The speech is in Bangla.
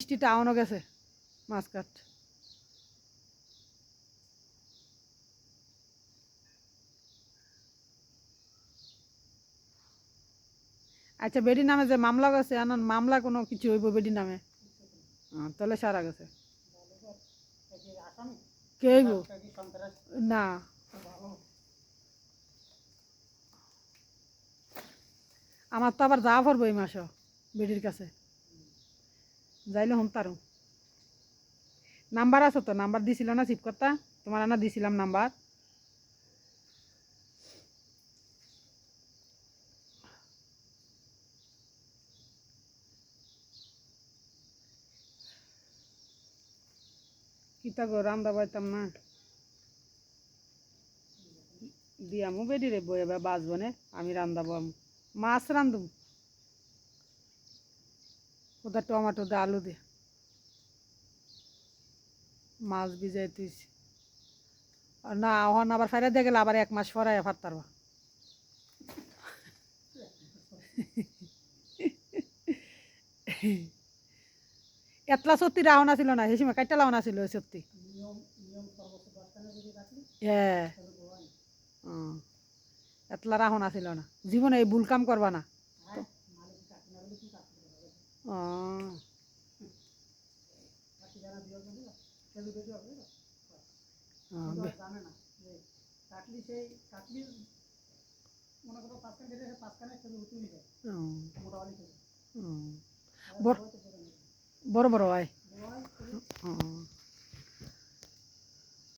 মিষ্টি টাউনও গেছে, মাছ আচ্ছা বেডি নামে যে মামলা গেছে, আনান, মামলা কোনো কিছু হইব বেডি নামে? তাহলে সারা গেছে। কে হইব? না। আমার তো আবার যাওয়া পড়ব এই মাসও বেডির কাছে। যাইলে হম তারও নাম্বার আছে তো, নাম্বার দিছিল না চিপ করতা, তোমার না দিছিলাম নাম্বার। কিতা গো, রান্দা পাইতাম না। দিয়ামু বেডি রে বই এবার বাঁচবো আমি রান্দাবো মাছ রান্ধুম ওটা টমেটো দিয়ে আলু দিয়ে মাছ ভিজাই তুইছি আর না, ওখান আবার ফেরে দিয়ে গেলে আবার এক মাস পরে ফার তারবা এতলা সত্যি রাহনা ছিল না, সেই সময় কাইটা লাউনা ছিল সত্যি। হ্যাঁ। এতলা রাহনা ছিল না। জীবনে এই ভুল কাম করবা না। বড় বড় বড় হয়